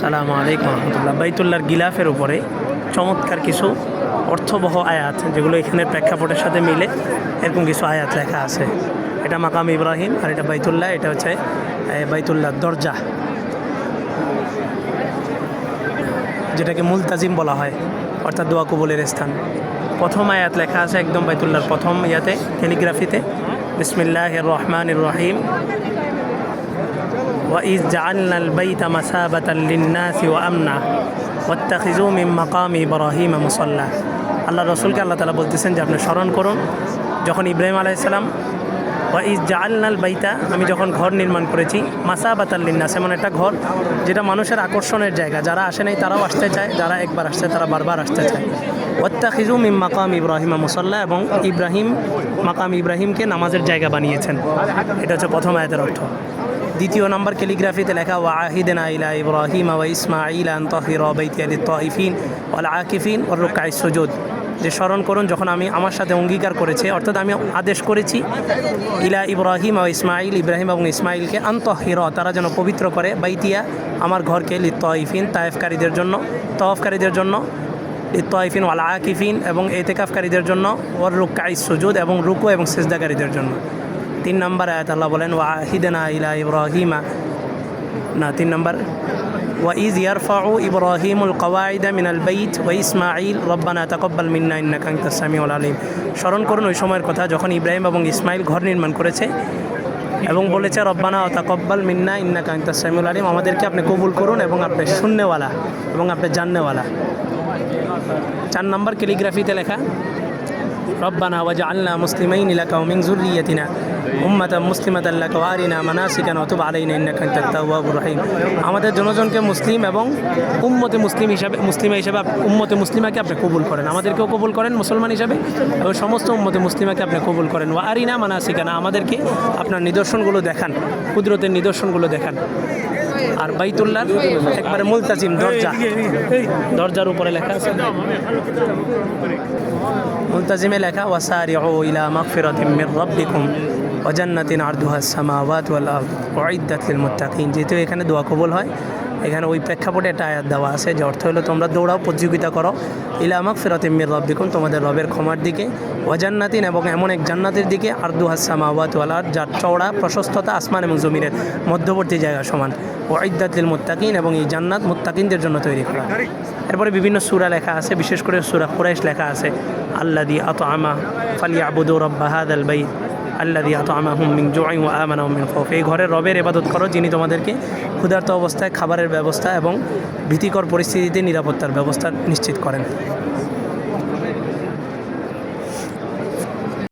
সালামু আলাইকুম রহমতুল্লাহ। বাইতুল্লাহর গিলাফের উপরে চমৎকার কিছু অর্থবহ আয়াত যেগুলো এখানের প্রেক্ষাপটের সাথে মিলে এরকম কিছু আয়াত লেখা আছে। এটা মাকাম ইব্রাহিম আর এটা বাইতুল্লাহ এটা হচ্ছে এ, বাইতুল্লাহর দরজা যেটাকে মুলতাজিম বলা হয় অর্থাৎ দোয়া কবুলের স্থান। প্রথম আয়াত লেখা আছে একদম বাইতুল্লাহর প্রথম ইয়াতে ক্যালিগ্রাফিতে বিসমিল্লাহ রহমান রহিম। وإذ جعلنا البيت مثابة للناس وأمنا واتخذوا من مقام إبراهيم مصلى আল্লাহ রসুলকে আল্লাহ তালা বলতেছেন যে আপনি স্মরণ করুন যখন ইব্রাহিম আলাইসালাম ওয়া ইজ জাআলনাল বাইতা আমি যখন ঘর নির্মাণ করেছি মাসাবাত আল্লিন্নাস এমন একটা ঘর যেটা মানুষের আকর্ষণের জায়গা যারা আসে নাই তারাও আসতে চায় যারা একবার আসছে তারা বারবার আসতে চায় ওয়াত্তা খিজু মিম মাকাম ইব্রাহিম মুসল্লা এবং ইব্রাহিম মাকাম ইব্রাহিমকে নামাজের জায়গা বানিয়েছেন এটা হচ্ছে প্রথম আয়াতের অর্থ দ্বিতীয় নম্বর ক্যালিগ্রাফিতে লেখা ওয়া আহিদেনা ইলা ইব্রাহিম ওয়া ইসমাইল আন তহির বাইতি আলি তহিফিন ওয়াল আকিফিন ওর রুকাই সুজুদ। যে স্মরণ করুন, যখন আমি আমার সাথে অঙ্গীকার করেছি, অর্থাৎ আমি আদেশ করেছি, ইলা ইব্রাহিম ও ইসমাইল ইব্রাহিম এবং ইসমাইলকে আন্তঃহির তারা যেন পবিত্র করে, বাইতিয়া আমার ঘরকে লি তহিফিন তায়েফকারীদের জন্য তহফকারীদের জন্য তয়ফিন ওয়াল আকিফিন এবং এতেকাফকারীদের জন্য ওর রুকাই সুজুদ এবং রুকু এবং সেজদাকারীদের জন্য। তিন নম্বর আয়াত আল্লাহ বলেন ওয়াহিদনা ইলা ইব্রাহিমা না তিন নম্বর وإذ يرفع إبراهيم القواعد من البيت وإسماعيل ربنا تقبل منا إنك أنت السميع العليم স্মরণ করুন ওই সময়ের কথা যখন ইব্রাহিম এবং ইসমাইল ঘর নির্মাণ করেছে এবং বলেছে রব্বানা ও তাকব্বাল মিন্না ইন্না কান্তা সামিউল আলিম আমাদেরকে আপনি কবুল করুন এবং আপনি শূন্যওয়ালা এবং আপনি জান্নেওয়ালা চার নম্বর ক্যালিগ্রাফিতে লেখা ربنا وجعلنا مسلمين لك ومن ذريتنا উম্মাতা মুসলিমাত আল্লাহ ওয়ারিনা মানাসিকান অতুব আলাইনা ইন্নাকা আনতাত তাওয়াবুর রহিম আমাদের জনজনকে মুসলিম এবং উম্মতে মুসলিম হিসাবে মুসলিমা হিসাবে আপ- উম্মতে মুসলিমাকে আপনি কবুল করেন আমাদেরকেও কবুল করেন মুসলমান হিসাবে এবং সমস্ত উম্মতে মুসলিমাকে আপনি কবুল করেন ওয়ারিনা মানাসিকানা আমাদেরকে আপনার নিদর্শনগুলো দেখান কুদরতের নিদর্শনগুলো দেখান আর বাইতুল্লার একবারে মুলতাজিম দরজা। দরজার উপরে লেখা আছে। মুলতাজিমে লেখা ওয়াসারি ও ইলা মাগফিরাতিম মির রাব্বিকুম ওয়া জান্নাতিন আরদুহা সামাওয়াত ওয়াল আরদ উইদ্দাত লিল মুত্তাকিন। যেহেতু এখানে দোয়া কবুল হয় এখানে ওই প্রেক্ষাপটে একটা আয়াত দেওয়া আছে, যে অর্থ হলো তোমরা দৌড়াও, প্রতিযোগিতা করো, ইলা মাগফিরাতিম রব রাব্বিকুম, তোমাদের রবের ক্ষমার দিকে, ওয়া জান্নাতিন এবং এমন এক জান্নাতের দিকে আরদুহা সামাওয়াত ওয়াল আরদ, যার চওড়া প্রশস্ততা আসমান এবং জমিনের মধ্যবর্তী জায়গা সমান ওয়াইদ্দাত লিল মুত্তাকিন এবং এই জান্নাত মুত্তাকিনদের জন্য তৈরি করা। এরপরে বিভিন্ন সুরা লেখা আছে, বিশেষ করে সুরা কুরাইশ লেখা আছে আল্লাদি আত আমা ফালিয়া আবুদু রব্বা হাদাল বাইত। আল্লাদি আত আমাহুম মিন জোয়াই ও আমানাহুম মিন খৌফ এই ঘরের রবের এবাদত করো, যিনি তোমাদেরকে ক্ষুধার্ত অবস্থায় খাবারের ব্যবস্থা এবং ভীতিকর পরিস্থিতিতে নিরাপত্তার ব্যবস্থা নিশ্চিত করেন।